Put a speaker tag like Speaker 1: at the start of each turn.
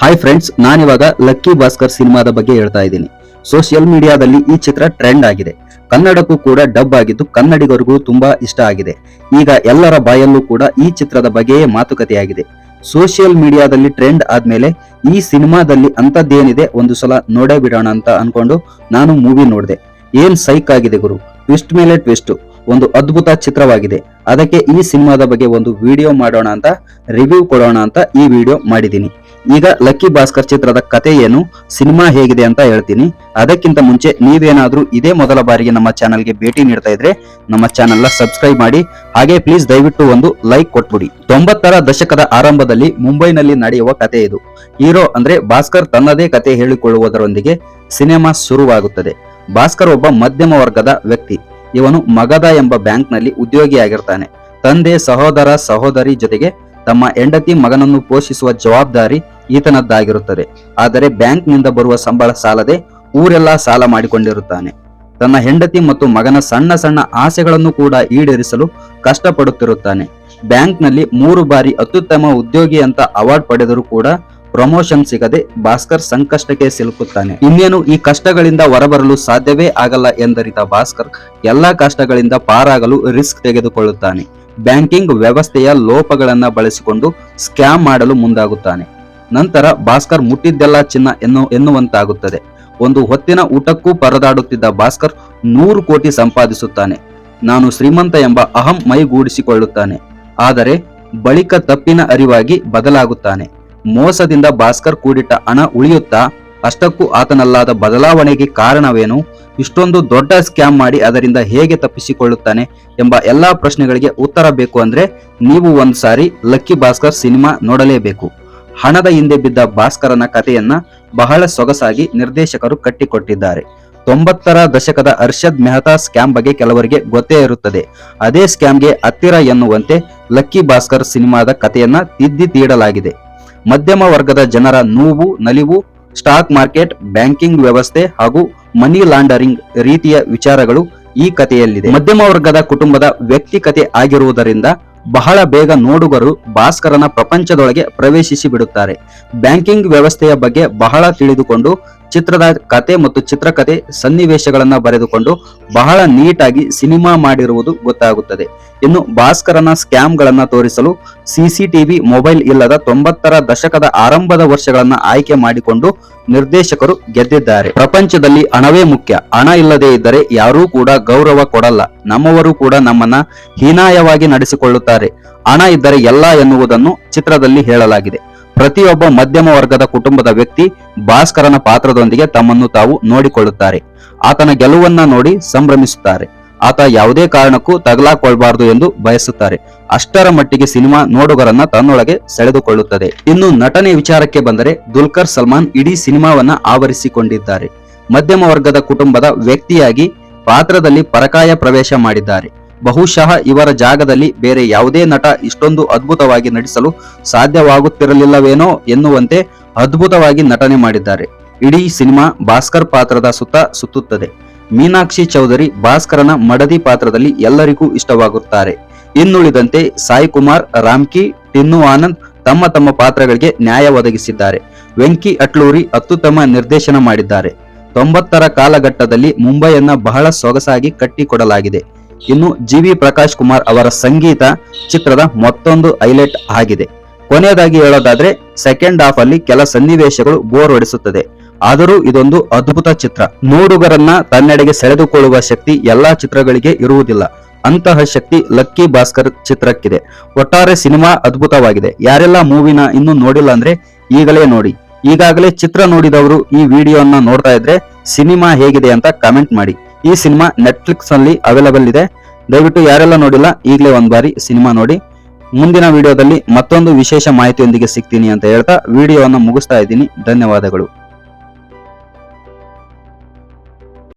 Speaker 1: Hi friends ನಾನಿವಾಗ lucky Bhaskar ಸಿನಿಮಾದ ಬಗ್ಗೆ ಹೇಳ್ತಾ ಇದ್ದೀನಿ. ಸೋಷಿಯಲ್ ಮೀಡಿಯಾದಲ್ಲಿ ಈ ಚಿತ್ರ ಟ್ರೆಂಡ್ ಆಗಿದೆ. ಕನ್ನಡಕ್ಕೂ ಕೂಡ ಡಬ್ ಆಗಿದ್ದು ಕನ್ನಡಿಗರಿಗೂ ತುಂಬಾ ಇಷ್ಟ ಆಗಿದೆ. ಈಗ ಎಲ್ಲರ ಬಾಯಲ್ಲೂ ಕೂಡ ಈ ಚಿತ್ರದ ಬಗ್ಗೆಯೇ ಮಾತುಕತೆಯಾಗಿದೆ. ಸೋಷಿಯಲ್ ಮೀಡಿಯಾದಲ್ಲಿ ಟ್ರೆಂಡ್ ಆದ್ಮೇಲೆ ಈ ಸಿನಿಮಾದಲ್ಲಿ ಅಂಥದ್ದೇನಿದೆ ಒಂದು ಸಲ ನೋಡೇ ಬಿಡೋಣ ಅಂತ ಅನ್ಕೊಂಡು ನಾನು ಮೂವಿ ನೋಡಿದೆ. ಏನ್ ಸೈಕ್ ಆಗಿದೆ ಗುರು? ಟ್ವಿಸ್ಟ್ ಮೇಲೆ ಟ್ವಿಸ್ಟ್ ಒಂದು ಅದ್ಭುತ ಚಿತ್ರವಾಗಿದೆ. ಅದಕ್ಕೆ ಈ ಸಿನಿಮಾದ ಬಗ್ಗೆ ಒಂದು ವಿಡಿಯೋ ಮಾಡೋಣ ಅಂತ, ರಿವ್ಯೂ ಕೊಡೋಣ ಅಂತ ಈ ವಿಡಿಯೋ ಮಾಡಿದ್ದೀನಿ. ಈಗ ಲಕ್ಕಿ ಭಾಸ್ಕರ್ ಚಿತ್ರದ ಕತೆ ಏನು, ಸಿನಿಮಾ ಹೇಗಿದೆ ಅಂತ ಹೇಳ್ತೀನಿ. ಅದಕ್ಕಿಂತ ಮುಂಚೆ ನೀವೇನಾದ್ರೂ ಇದೇ ಮೊದಲ ಬಾರಿಗೆ ನಮ್ಮ ಚಾನಲ್ಗೆ ಭೇಟಿ ನೀಡ್ತಾ ಇದ್ರೆ ನಮ್ಮ ಚಾನೆಲ್ ಸಬ್ಸ್ಕ್ರೈಬ್ ಮಾಡಿ. ಹಾಗೆ ಪ್ಲೀಸ್ ದಯವಿಟ್ಟು ಒಂದು ಲೈಕ್ ಕೊಟ್ಬಿಡಿ. ತೊಂಬತ್ತರ ದಶಕದ ಆರಂಭದಲ್ಲಿ ಮುಂಬೈನಲ್ಲಿ ನಡೆಯುವ ಕತೆ ಇದು. ಹೀರೋ ಅಂದ್ರೆ ಭಾಸ್ಕರ್ ತನ್ನದೇ ಕತೆ ಹೇಳಿಕೊಳ್ಳುವುದರೊಂದಿಗೆ ಸಿನಿಮಾ ಶುರುವಾಗುತ್ತದೆ. ಭಾಸ್ಕರ್ ಒಬ್ಬ ಮಧ್ಯಮ ವರ್ಗದ ವ್ಯಕ್ತಿ. ಇವನು ಮಗದ ಎಂಬ ಬ್ಯಾಂಕ್ನಲ್ಲಿ ಉದ್ಯೋಗಿಯಾಗಿರ್ತಾನೆ. ತಂದೆ, ಸಹೋದರ, ಸಹೋದರಿ ಜೊತೆಗೆ ತಮ್ಮ ಹೆಂಡತಿ ಮಗನನ್ನು ಪೋಷಿಸುವ ಜವಾಬ್ದಾರಿ ಈತನದ್ದಾಗಿರುತ್ತದೆ. ಆದರೆ ಬ್ಯಾಂಕ್ನಿಂದ ಬರುವ ಸಂಬಳ ಸಾಲದೆ ಊರೆಲ್ಲ ಸಾಲ ಮಾಡಿಕೊಂಡಿರುತ್ತಾನೆ. ತನ್ನ ಹೆಂಡತಿ ಮತ್ತು ಮಗನ ಸಣ್ಣ ಸಣ್ಣ ಆಸೆಗಳನ್ನು ಕೂಡ ಈಡೇರಿಸಲು ಕಷ್ಟಪಡುತ್ತಿರುತ್ತಾನೆ. ಬ್ಯಾಂಕ್ನಲ್ಲಿ ಮೂರು ಬಾರಿ ಅತ್ಯುತ್ತಮ ಉದ್ಯೋಗಿ ಅಂತ ಅವಾರ್ಡ್ ಪಡೆದರೂ ಕೂಡ ಪ್ರಮೋಷನ್ ಸಿಗದೆ ಭಾಸ್ಕರ್ ಸಂಕಷ್ಟಕ್ಕೆ ಸಿಲುಕುತ್ತಾನೆ. ಇನ್ನೇನು ಈ ಕಷ್ಟಗಳಿಂದ ಹೊರಬರಲು ಸಾಧ್ಯವೇ ಆಗಲ್ಲ ಎಂದರಿತ ಭಾಸ್ಕರ್ ಎಲ್ಲಾ ಕಷ್ಟಗಳಿಂದ ಪಾರಾಗಲು ರಿಸ್ಕ್ ತೆಗೆದುಕೊಳ್ಳುತ್ತಾನೆ. ಬ್ಯಾಂಕಿಂಗ್ ವ್ಯವಸ್ಥೆಯ ಲೋಪಗಳನ್ನ ಬಳಸಿಕೊಂಡು ಸ್ಕ್ಯಾಮ್ ಮಾಡಲು ಮುಂದಾಗುತ್ತಾನೆ. ನಂತರ ಭಾಸ್ಕರ್ ಮುಟ್ಟಿದ್ದೆಲ್ಲ ಚಿನ್ನ ಎನ್ನು ಎನ್ನುವಂತಾಗುತ್ತದೆ. ಒಂದು ಹೊತ್ತಿನ ಊಟಕ್ಕೂ ಪರದಾಡುತ್ತಿದ್ದ ಭಾಸ್ಕರ್ ನೂರು ಕೋಟಿ ಸಂಪಾದಿಸುತ್ತಾನೆ. ನಾನು ಶ್ರೀಮಂತ ಎಂಬ ಅಹಂ ಮೈಗೂಡಿಸಿಕೊಳ್ಳುತ್ತಾನೆ. ಆದರೆ ಬಳಿಕ ತಪ್ಪಿನ ಅರಿವಾಗಿ ಬದಲಾಗುತ್ತಾನೆ. ಮೋಸದಿಂದ ಭಾಸ್ಕರ್ ಕೂಡಿಟ್ಟ ಹಣ ಉಳಿಯುತ್ತಾ ಅಷ್ಟಕ್ಕೂ ಆತನಲ್ಲಾದ ಬದಲಾವಣೆಗೆ ಕಾರಣವೇನು? ಇಷ್ಟೊಂದು ದೊಡ್ಡ ಸ್ಕ್ಯಾಮ್ ಮಾಡಿ ಅದರಿಂದ ಹೇಗೆ ತಪ್ಪಿಸಿಕೊಳ್ಳುತ್ತಾನೆ ಎಂಬ ಎಲ್ಲಾ ಪ್ರಶ್ನೆಗಳಿಗೆ ಉತ್ತರ ಬೇಕು ಅಂದ್ರೆ ನೀವು ಒಂದು ಸಾರಿ ಲಕ್ಕಿ ಭಾಸ್ಕರ್ ಸಿನಿಮಾ ನೋಡಲೇಬೇಕು. ಹಣದ ಹಿಂದೆ ಬಿದ್ದ ಭಾಸ್ಕರನ ಕಥೆಯನ್ನ ಬಹಳ ಸೊಗಸಾಗಿ ನಿರ್ದೇಶಕರು ಕಟ್ಟಿಕೊಟ್ಟಿದ್ದಾರೆ. ತೊಂಬತ್ತರ ದಶಕದ ಅರ್ಷದ್ ಮೆಹ್ತಾ ಸ್ಕ್ಯಾಮ್ ಬಗ್ಗೆ ಕೆಲವರಿಗೆ ಗೊತ್ತೇ ಇರುತ್ತದೆ. ಅದೇ ಸ್ಕ್ಯಾಮ್ಗೆ ಹತ್ತಿರ ಎನ್ನುವಂತೆ ಲಕ್ಕಿ ಭಾಸ್ಕರ್ ಸಿನಿಮಾದ ಕಥೆಯನ್ನ ತಿದ್ದಿ ತೀಡಲಾಗಿದೆ. ಮಧ್ಯಮ ವರ್ಗದ ಜನರ ನೋವು, ನಲಿವು, ಸ್ಟಾಕ್ ಮಾರ್ಕೆಟ್, ಬ್ಯಾಂಕಿಂಗ್ ವ್ಯವಸ್ಥೆ ಹಾಗೂ ಮನಿ ಲಾಂಡರಿಂಗ್ ರೀತಿಯ ವಿಚಾರಗಳು ಈ ಕಥೆಯಲ್ಲಿದೆ. ಮಧ್ಯಮ ವರ್ಗದ ಕುಟುಂಬದ ವ್ಯಕ್ತಿ ಕತೆ ಆಗಿರುವುದರಿಂದ ಬಹಳ ಬೇಗ ನೋಡುಗರು ಭಾಸ್ಕರನ ಪ್ರಪಂಚದೊಳಗೆ ಪ್ರವೇಶಿಸಿ ಬಿಡುತ್ತಾರೆ ಬ್ಯಾಂಕಿಂಗ್ ವ್ಯವಸ್ಥೆಯ ಬಗ್ಗೆ ಬಹಳ ತಿಳಿದುಕೊಂಡು ಚಿತ್ರದ ಕತೆ ಮತ್ತು ಚಿತ್ರಕಥೆ ಸನ್ನಿವೇಶಗಳನ್ನ ಬರೆದುಕೊಂಡು ಬಹಳ ನೀಟಾಗಿ ಸಿನಿಮಾ ಮಾಡಿರುವುದು ಗೊತ್ತಾಗುತ್ತದೆ. ಇನ್ನು ಭಾಸ್ಕರನ ಸ್ಕ್ಯಾಮ್ಗಳನ್ನ ತೋರಿಸಲು ಸಿಸಿಟಿವಿ ಮೊಬೈಲ್ ಇಲ್ಲದ ತೊಂಬತ್ತರ ದಶಕದ ಆರಂಭದ ವರ್ಷಗಳನ್ನ ಆಯ್ಕೆ ಮಾಡಿಕೊಂಡು ನಿರ್ದೇಶಕರು ಗೆದ್ದಿದ್ದಾರೆ. ಪ್ರಪಂಚದಲ್ಲಿ ಹಣವೇ ಮುಖ್ಯ. ಹಣ ಇಲ್ಲದೇ ಇದ್ದರೆ ಯಾರೂ ಕೂಡ ಗೌರವ ಕೊಡಲ್ಲ. ನಮ್ಮವರು ಕೂಡ ನಮ್ಮನ್ನ ಹೀನಾಯವಾಗಿ ನಡೆಸಿಕೊಳ್ಳುತ್ತಾರೆ. ಹಣ ಇದ್ದರೆ ಎಲ್ಲ ಎನ್ನುವುದನ್ನು ಚಿತ್ರದಲ್ಲಿ ಹೇಳಲಾಗಿದೆ. ಪ್ರತಿಯೊಬ್ಬ ಮಧ್ಯಮ ವರ್ಗದ ಕುಟುಂಬದ ವ್ಯಕ್ತಿ ಭಾಸ್ಕರನ ಪಾತ್ರದೊಂದಿಗೆ ತಮ್ಮನ್ನು ತಾವು ನೋಡಿಕೊಳ್ಳುತ್ತಾರೆ. ಆತನ ಗೆಲುವನ್ನ ನೋಡಿ ಸಂಭ್ರಮಿಸುತ್ತಾರೆ. ಆತ ಯಾವುದೇ ಕಾರಣಕ್ಕೂ ತಗಲಾಕೊಳ್ಬಾರದು ಎಂದು ಬಯಸುತ್ತಾರೆ. ಅಷ್ಟರ ಮಟ್ಟಿಗೆ ಸಿನಿಮಾ ನೋಡುಗರನ್ನ ತನ್ನೊಳಗೆ ಸೆಳೆದುಕೊಳ್ಳುತ್ತದೆ. ಇನ್ನು ನಟನೆ ವಿಚಾರಕ್ಕೆ ಬಂದರೆ ದುಲ್ಕರ್ ಸಲ್ಮಾನ್ ಇಡೀ ಸಿನಿಮಾವನ್ನ ಆವರಿಸಿಕೊಂಡಿದ್ದಾರೆ. ಮಧ್ಯಮ ವರ್ಗದ ಕುಟುಂಬದ ವ್ಯಕ್ತಿಯಾಗಿ ಪಾತ್ರದಲ್ಲಿ ಪರಕಾಯ ಪ್ರವೇಶ ಮಾಡಿದ್ದಾರೆ. ಬಹುಶಃ ಇವರ ಜಾಗದಲ್ಲಿ ಬೇರೆ ಯಾವುದೇ ನಟ ಇಷ್ಟೊಂದು ಅದ್ಭುತವಾಗಿ ನಟಿಸಲು ಸಾಧ್ಯವಾಗುತ್ತಿರಲಿಲ್ಲವೇನೋ ಎನ್ನುವಂತೆ ಅದ್ಭುತವಾಗಿ ನಟನೆ ಮಾಡಿದ್ದಾರೆ. ಇಡೀ ಸಿನಿಮಾ ಭಾಸ್ಕರ್ ಪಾತ್ರದ ಸುತ್ತ ಸುತ್ತುತ್ತದೆ. ಮೀನಾಕ್ಷಿ ಚೌಧರಿ ಭಾಸ್ಕರನ ಮಡದಿ ಪಾತ್ರದಲ್ಲಿ ಎಲ್ಲರಿಗೂ ಇಷ್ಟವಾಗುತ್ತಾರೆ. ಇನ್ನುಳಿದಂತೆ ಸಾಯಿ ಕುಮಾರ್, ರಾಮ್ಕಿ, ಟಿನ್ನು ಆನಂದ್ ತಮ್ಮ ತಮ್ಮ ಪಾತ್ರಗಳಿಗೆ ನ್ಯಾಯ ಒದಗಿಸಿದ್ದಾರೆ. ವೆಂಕಿ ಅಟ್ಲೂರಿ ಅತ್ಯುತ್ತಮ ನಿರ್ದೇಶನ ಮಾಡಿದ್ದಾರೆ. ತೊಂಬತ್ತರ ಕಾಲಘಟ್ಟದಲ್ಲಿ ಮುಂಬೈಯನ್ನ ಬಹಳ ಸೊಗಸಾಗಿ ಕಟ್ಟಿಕೊಡಲಾಗಿದೆ. ಇನ್ನು ಜಿ ವಿ ಪ್ರಕಾಶ್ ಕುಮಾರ್ ಅವರ ಸಂಗೀತ ಚಿತ್ರದ ಮತ್ತೊಂದು ಹೈಲೈಟ್ ಆಗಿದೆ. ಕೊನೆಯದಾಗಿ ಹೇಳೋದಾದ್ರೆ ಸೆಕೆಂಡ್ ಹಾಫ್ ಅಲ್ಲಿ ಕೆಲ ಸನ್ನಿವೇಶಗಳು ಬೋರ್ ಹೊಡಿಸುತ್ತದೆ. ಆದರೂ ಇದೊಂದು ಅದ್ಭುತ ಚಿತ್ರ. ನೋಡುಗರನ್ನ ತನ್ನೆಡೆಗೆ ಸೆಳೆದುಕೊಳ್ಳುವ ಶಕ್ತಿ ಎಲ್ಲಾ ಚಿತ್ರಗಳಿಗೆ ಇರುವುದಿಲ್ಲ. ಅಂತಹ ಶಕ್ತಿ ಲಕ್ಕಿ ಭಾಸ್ಕರ್ ಚಿತ್ರಕ್ಕಿದೆ. ಒಟ್ಟಾರೆ ಸಿನಿಮಾ ಅದ್ಭುತವಾಗಿದೆ. ಯಾರೆಲ್ಲ ಮೂವಿನ ಇನ್ನೂ ನೋಡಿಲ್ಲ ಅಂದ್ರೆ ಈಗಲೇ ನೋಡಿ. ಈಗಾಗಲೇ ಚಿತ್ರ ನೋಡಿದವರು ಈ ವಿಡಿಯೋನ ನೋಡ್ತಾ ಇದ್ರೆ ಸಿನಿಮಾ ಹೇಗಿದೆ ಅಂತ ಕಮೆಂಟ್ ಮಾಡಿ. ಈ ಸಿನಿಮಾ ನೆಟ್ಫ್ಲಿಕ್ಸ್ನಲ್ಲಿ ಅವೈಲಬಲ್ ಇದೆ. ದಯವಿಟ್ಟು ಯಾರೆಲ್ಲ ನೋಡಿಲ್ಲ, ಈಗಲೇ ಒಂದ್ ಬಾರಿ ಸಿನಿಮಾ ನೋಡಿ. ಮುಂದಿನ ವಿಡಿಯೋದಲ್ಲಿ ಮತ್ತೊಂದು ವಿಶೇಷ ಮಾಹಿತಿಯೊಂದಿಗೆ ಸಿಗ್ತೀನಿ ಅಂತ ಹೇಳ್ತಾ, ವಿಡಿಯೋವನ್ನು ಮುಗಿಸ್ತಾ ಇದ್ದೀನಿ. ಧನ್ಯವಾದಗಳು.